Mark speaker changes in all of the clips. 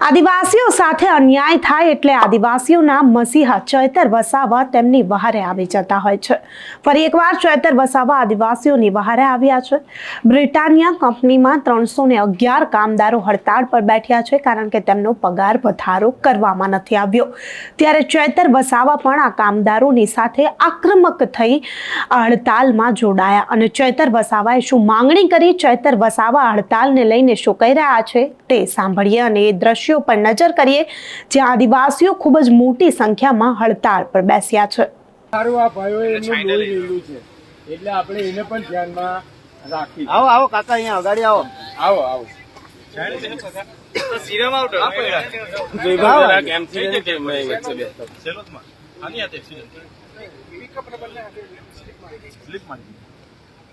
Speaker 1: આદિવાસીઓ સાથે અન્યાય થાય એટલે આદિવાસીઓના મસીહા ચૈતર વસાવા તેમની વહારે આવી જતા હોય છે. ફરી એકવાર ચૈતર વસાવા આદિવાસીઓની વહારે આવ્યા છે. બ્રિટાનિયા કંપનીમાં ત્રણસો ને અગિયાર કામદારો હડતાળ પર બેઠ્યા છે કારણ કે તેમનો પગાર વધારો કરવામાં નથી આવ્યો. ત્યારે ચૈતર વસાવા પણ આ કામદારોની સાથે આક્રમક થઈ હડતાલમાં જોડાયા અને ચૈતર વસાવાએ શું માંગણી કરી? ચૈતર વસાવા હડતાલને લઈને શું કહી રહ્યા છે તે સાંભળીએ અને એ દ્રશ્યો પર નજર કરીએ જ્યાં આદિવાસીઓ ખૂબ જ મોટી સંખ્યામાં હડતાળ પર બેસ્યા છે.
Speaker 2: સારું આ ભાઈઓ એમનું લોહી લીલું છે. એટલે આપણે એને પણ ધ્યાનમાં રાખી
Speaker 3: આવો આવો કાકા અહીંયા અગાડી આવો.
Speaker 2: આવો આવો.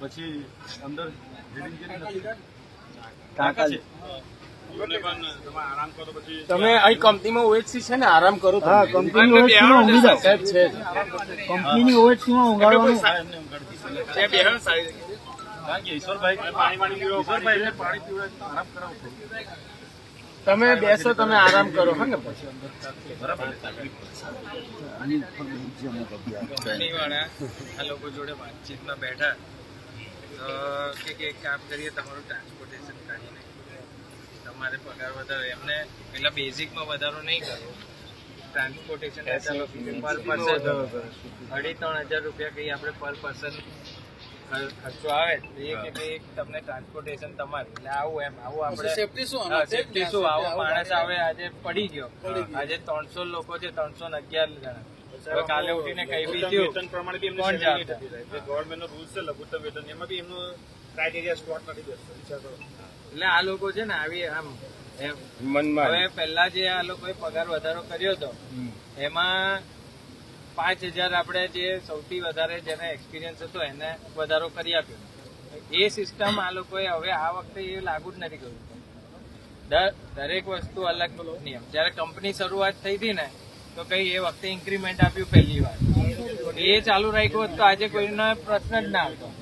Speaker 4: પછી અંદર
Speaker 3: કાકા
Speaker 4: પછી
Speaker 2: તમે અહીં કંપનીમાં ઓએચસી છે ને આરામ કરો
Speaker 3: હા કંપનીની ઓએચસી માં ઊંઘી જાઓ
Speaker 2: સાહેબ. છે
Speaker 3: કંપનીની ઓએચસી માં ઊંઘાડવાનું.
Speaker 4: કારણ કે ઈશ્વરભાઈ. પાણી પાણી પીવો ઈશ્વરભાઈ પાણી પીવડાવે તો આરામ કરાવો
Speaker 2: તમે બેસો તમે આરામ કરો હા ને પછી.
Speaker 5: આ લોકો જોડે વાતચીતમાં બેઠા. તો કે કામ કરીએ તમારું ટ્રાન્સપોર્ટેશન કાઢીને. તમારે પગાર વધારો. એમને પેલા બેઝિકમાં વધારો નહીં કરવો ટ્રાન્સપોર્ટેશન પર પર્સન અઢી ત્રણ હજાર રૂપિયા કઈ આપણે પર પર્સન ખર્ચો આવે તો એ કે ભાઈ તમને ટ્રાન્સપોર્ટેશન તમારે. એટલે આવું એમ. આવું આપણે સેફટી શું સેફટી શું? આવો માણસ આવે આજે પડી ગયો. આજે ત્રણસો લોકો છે ત્રણસો ને અગિયાર જણા. કાલે ઉઠીને કઈ બી થયું
Speaker 4: વેતન પ્રમાણે બી એમને. જે ગવર્નમેન્ટનો રૂલ્સ છે લઘુત્તમ વેતન એમાં બી એમનું ક્રાઇટેરિયા સ્પોટ નથી બેસતો વિચાર કરો
Speaker 5: એટલે આ લોકો છે ને આવી આમ
Speaker 2: મનમાં
Speaker 5: હવે પહેલા જે આ લોકોએ પગાર વધારો કર્યો હતો એમાં પાંચ હજાર આપણે જે સૌથી વધારે જેને એક્સપિરિયન્સ હતો એને વધારો કરી આપ્યો. એ સિસ્ટમ આ લોકોએ હવે આ વખતે એ લાગુ જ નથી કર્યું. દર- દરેક વસ્તુ અલગ નિયમ. જ્યારે કંપની શરૂઆત થઈ હતી ને તો કઈ એ વખતે ઇન્ક્રીમેન્ટ આપ્યું પહેલી વાર. એ ચાલુ રાખ્યું હોત તો આજે કોઈનો પ્રશ્ન જ ના હતો.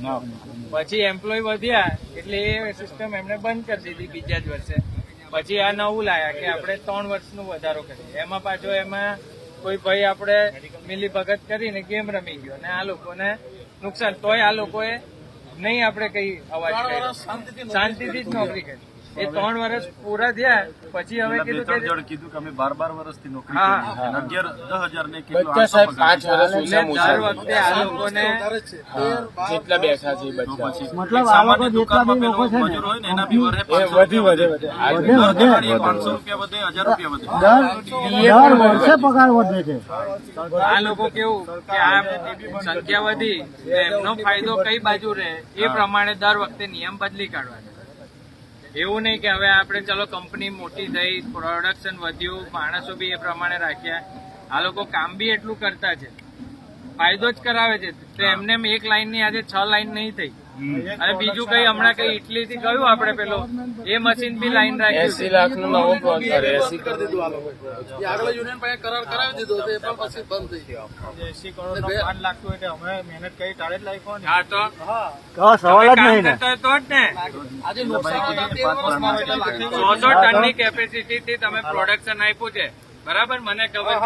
Speaker 5: પછી એમ્પ્લોય વધ્યા એટલે એ સિસ્ટમ એમણે બંધ કરી દીધી બીજા જ વર્ષે. પછી આ નવું લાયા કે આપણે ત્રણ વર્ષનું વધારો કરીએ. એમાં પાછો એમાં કોઈ ભાઈ આપણે મિલી ભગત કરીને ગેમ રમી ગયો અને આ લોકોને નુકસાન. તોય આ લોકોએ નહીં આપણે કઈ અવાજ કર્યો. શાંતિથી જ નોકરી કરી. એ ત્રણ વર્ષ પૂરા થયા પછી હવે કીધું
Speaker 4: જણ કીધું કે અમે બાર બાર વર્ષથી નોકરી અગિયાર દસ હજાર ને.
Speaker 2: પાંચ વર્ષ
Speaker 5: દર વખતે આ લોકોને
Speaker 2: જેટલા બેઠા છે
Speaker 3: મતલબ આ લોકો જેટલા બી લોકો છે ને,
Speaker 4: મજૂર હોય ને એના બી 500
Speaker 2: વધી વધે
Speaker 4: રૂપિયા
Speaker 2: વધે
Speaker 4: 500 રૂપિયા વધે હજાર રૂપિયા વધે.
Speaker 3: દર વર્ષે પગાર વધે છે.
Speaker 5: આ લોકો કેવું કે આ સંખ્યા વધી એમનો ફાયદો કઈ બાજુ રહે એ પ્રમાણે દર વખતે નિયમ બદલી કાઢવાના. એવું નહીં કે હવે આપણે ચલો કંપની મોટી થઈ પ્રોડક્શન વધ્યું માણસો બી એ પ્રમાણે રાખ્યા. આ લોકો કામ બી એટલું કરતા છે. ફાયદો જ કરાવે છે. તો એમને એક લાઈનની આજે છ લાઈન નહીં થઈ. અને બીજું કઈ હમણાં કઈ ઇટલી થી ગયું આપડે પેલો? એ મશીન બી લાઈન રાખ્યું
Speaker 2: એસી લાખનું નવો પ્લોટ કરે એસી
Speaker 4: એસી કરોડ નો પાંચ લાખ તો એટલે અમે મહેનત કરી તારે જ લાગ્યો ને.
Speaker 5: હા તો?
Speaker 3: સવાલ જ નહીં ને.
Speaker 5: તો જ ને. સોસો ટનની કેપેસિટી થી તમે પ્રોડક્શન આપ્યું છે. બરાબર? મને ખબર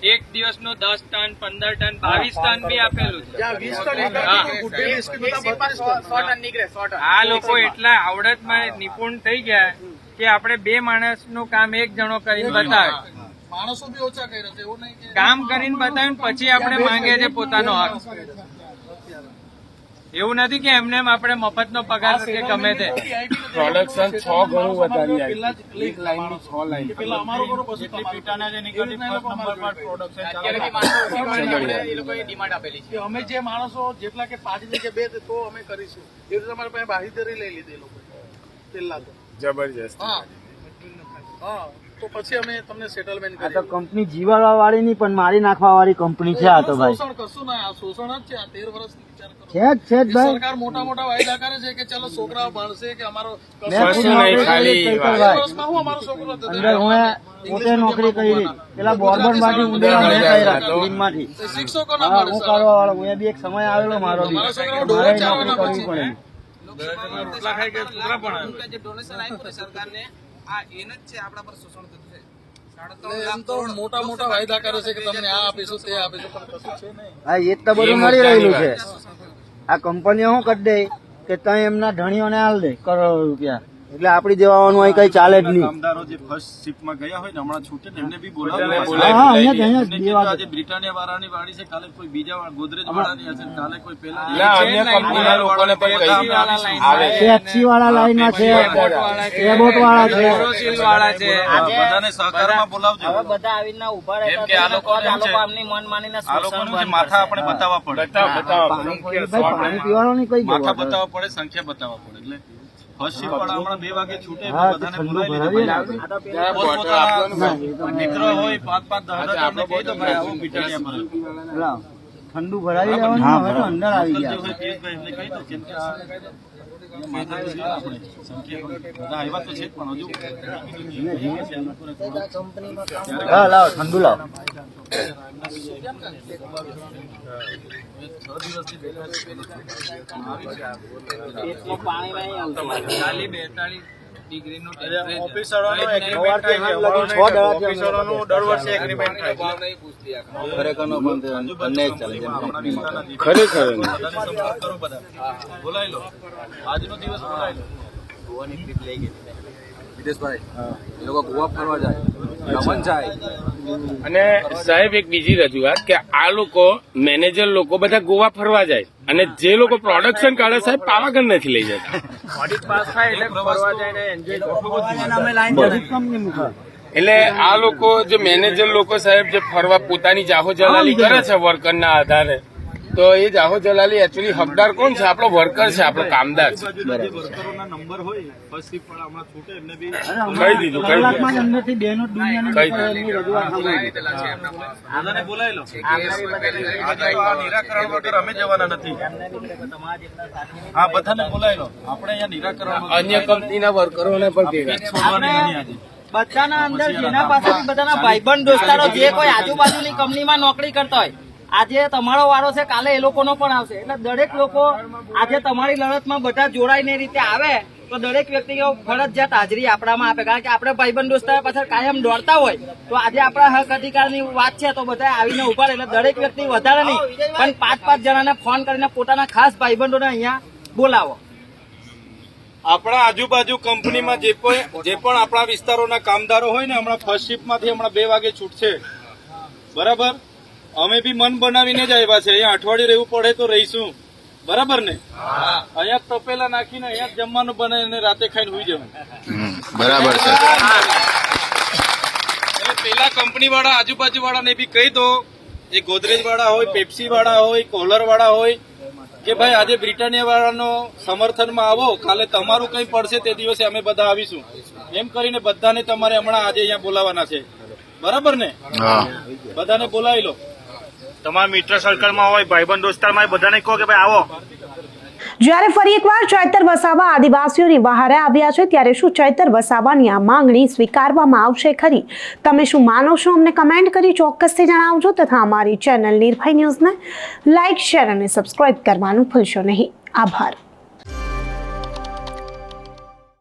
Speaker 5: છે એક દિવસનું દસ ટન પંદર ટન બાવીસ ટન બી આપેલું છે. આ લોકો એટલા આવડતમાં નિપુણ થઈ ગયા કે આપણે બે માણસનું કામ એક જણો કરીને બતાવે.
Speaker 6: માણસો બી ઓછા કર્યા એવું નહીં
Speaker 5: કામ કરીને બતાવ્યું પછી આપણે માંગે છે પોતાનો હક. એવું નથી કે એમને એમ આપણે મફતનો પગાર કે ગમે તે.
Speaker 2: પ્રોડક્શન છ ગણું વધારી આવી એક લાઈન છ લાઈન
Speaker 4: જેટલી પીટાના નીકળતી પર
Speaker 6: અમે જે માણસો જેટલા કે પાંચની કે બે તે અમે કરીશું. એ રીતે અમારી પાસે બાહીધરી લઈ લીધી એ લોકો પેલા તો
Speaker 2: જબરજસ્ત.
Speaker 6: હા. હા. તો પછી અમે તમને સેટલમેન્ટ
Speaker 3: આ તો કંપની જીવાડવા વાળી નહીં પણ મારી નાખવા વાળી કંપની છે આ તો ભાઈ.
Speaker 6: શોષણ કશું ના આ શોષણ જ છે આ તેર વર્ષથી વિચાર કરો.
Speaker 3: છે જ છે જ ભાઈ.
Speaker 6: સરકાર મોટા મોટા વાયદા કરે છે કે ચાલો છોકરાઓ ભણશે કે અમારો
Speaker 3: મેં
Speaker 2: કશું
Speaker 3: ખુદ
Speaker 2: નહીં,
Speaker 3: નોકરી
Speaker 2: ખાલી
Speaker 3: કરી છે,
Speaker 2: વાત.
Speaker 3: ભાઈ.
Speaker 6: વર્ષમાં હું.
Speaker 3: અંદર પોતે નોકરી કરી પેલા બોર્બનમાંથી મેં કર્યા સ્કીમમાંથી.
Speaker 6: તો શિક્ષકો ના
Speaker 3: હું કરવા વાળો હું બી એક સમય આવેલો મારો બી.
Speaker 6: મારે
Speaker 3: નોકરી કરવી પડે.
Speaker 7: આ એને જ છે આપણા પર શોષણ થતું છે.
Speaker 6: મોટા મોટા વાયદા કરે છે કે તમને આ આપીશું તે આપીશું પણ કશું છે નહીં.
Speaker 3: હા એ જ તો બધું મળી રહેલું છે. આ કંપનીઓ શું કરી દે? કે ત્યાં એમના ધણીઓને હાલ દે કરોડો રૂપિયા. એટલે આપડી દેવાનું અહીં કઈ ચાલે જ નહીં.
Speaker 8: કામદારો જે ફર્સ્ટમાં ગયા હોય ને હમણાં છૂટે ને એમને બી
Speaker 3: હા હા અહીંયા અહીંયા જ
Speaker 8: એમને
Speaker 3: બે
Speaker 8: કીધું
Speaker 3: વાગે
Speaker 8: આજે બ્રિટાનિયા વાળાની વાડી છે કાલે કોઈ બીજા વાળા ગોદરેજ વાળાની હશે કાલે કોઈ પેલા
Speaker 2: ના અન્ય કંપનીના લોકોને પણ કહી આવે
Speaker 3: ટેક્સી વાળા લાઈનમાં છે એબોટ વાળા છે.
Speaker 5: વાળા છે
Speaker 8: બધાને સહકારમાં બોલાવજો.
Speaker 5: બધા આવીને ઊભા
Speaker 8: રહે કે આ લોકો
Speaker 5: આ લોકો આમની મન માનીને
Speaker 8: આ લોકોનું માથા આપણે બતાવવા પડે.
Speaker 3: ભાઈ પાણી પીવાનું નહીં કઈ
Speaker 8: માથા બતાવવા પડે સંખ્યા બતાવવા પડે એટલે ફર્સ્ટ શિપ વાળા હમણાં બે વાગે છૂટે બધાને
Speaker 3: ઠંડુ
Speaker 8: બોલાવી લીધા દીકરો હોય પાંચ પાંચ દસ હજાર કહી દો ભાઈ આવું બ્રિટાનિયા
Speaker 3: ઠંડુ ભરાવી લેવાનું હવે તો અંદર આવી ગયા.
Speaker 8: પિયુષભાઈ કહી દો કેમ કે આપણે
Speaker 3: ઠંડુ લાવો.
Speaker 5: ડિગ્રીનું
Speaker 3: ચાલે.
Speaker 2: ખરેખર
Speaker 8: બોલાવી લો
Speaker 7: વિદેશભાઈ એ લોકો ગોવા ફરવા જાય. દમણ જાય.
Speaker 2: અને સાહેબ એક બીજી રજૂઆત કે આ લોકો મેનેજર લોકો બધા ગોવા ફરવા જાય અને જે લોકો પ્રોડક્શન કાઢે સાહેબ પાવાગઢ નથી લઈ જતા.
Speaker 5: ઓડિટ પાસ થાય એટલે ફરવા જઈને એન્જોય
Speaker 3: બધી જ કંપની મૂકે
Speaker 2: એટલે આ લોકો જે મેનેજર લોકો સાહેબ જે ફરવા પોતાની જાહો જલાલી કરે છે વર્કરના આધારે તો એ જાહો જલાલી એકચ્યુઅલી હકદાર કોણ છે? આપણો વર્કર છે આપણો કામદાર છે. કહી દીધું કહી
Speaker 3: કલાકમાં જ અંદરથી બેનો દુનિયાની
Speaker 2: કઈ
Speaker 3: નીકળે એમની રજૂઆત. સાંભળી
Speaker 8: બધાને બોલાવી લો
Speaker 7: કે
Speaker 8: આ નિરાકરણ વગર અમે જવાના નથી. હા બધાને આપણે અહીંયા નિરાકરણ વગર
Speaker 2: અન્ય કંપનીના વર્કરોને પણ ભેગા
Speaker 5: બધાના અંદર જેના પાસે બધાના ભાઈબંધ દોસ્તારો જે કોઈ આજુબાજુની કંપનીમાં નોકરી કરતા હોય આજે તમારો વારો છે, કાલે એ લોકોનો પણ આવશે. એટલે દરેક લોકો આજે તમારી લડતમાં બધા જોડાઈને રીતે આવે, તો દરેક વ્યક્તિ ફરજિયાત હાજરી આપણામાં આપે. કારણ કે આપણે ભાઈબંધ દોસ્તારો પાછળ કાયમ દોડતા હોય, તો આજે આપણા હક અધિકારની વાત છે, તો બધા આવીને ઊભા રહે એટલે દરેક વ્યક્તિ વધારે નહીં, પણ પાંચ પાંચ જણાને ફોન કરીને પોતાના ખાસ ભાઈબંધોને અહીંયા બોલાવો.
Speaker 8: આપણા આજુબાજુ કંપનીમાં જે પણ જે પણ આપણા વિસ્તારોના કામદારો હોય ને, હમણાં ફર્સ્ટ શિફ્ટમાંથી હમણાં બે વાગે છૂટશે. બરાબર? અમે બી મન બનાવીને જ આવ્યા છે. અહીંયા અઠવાડિયું રહેવું પડે તો રહીશું. બરાબર ને? અહીંયા તપેલા નાખીને અહીંયા જ જમવાનું બનાવીને રાતે ખાઈને હોઈ જવું.
Speaker 6: બરાબર છે.
Speaker 8: પેલા કંપની વાળા આજુબાજુ વાળાને બી કહી દો. એ ગોદરેજ વાળા હોય પેપ્સી વાળા હોય કોલર વાળા હોય કે ભાઈ આજે બ્રિટાનિયા વાળાનો સમર્થનમાં આવો કાલે તમારું કંઈ પડશે તે દિવસે અમે બધા આવીશું. એમ કરીને બધાને તમારે હમણાં આજે અહીંયા બોલાવવાના છે. બરાબર ને? બધાને બોલાવી લો.
Speaker 4: તમારા મિત્ર સર્કલમાં હોય, ભાઈબંધ દોસ્તારમાં બધાને કહો કે ભાઈ આવો.
Speaker 1: જ્યારે ફરી એકવાર ચૈતર વસાવા આદિવાસીઓની બહારે આવ્યા છે, ત્યારે શું ચૈતર વસાવાની આ માંગણી સ્વીકારવામાં આવશે ખરી? તમે શું માનો છો? અમને કમેન્ટ કરી ચોક્કસથી જણાવજો તથા અમારી ચેનલ નિર્ભય ન્યૂઝને લાઇક શેર અને સબસ્ક્રાઇબ કરવાનું ભૂલશો નહીં. આભાર.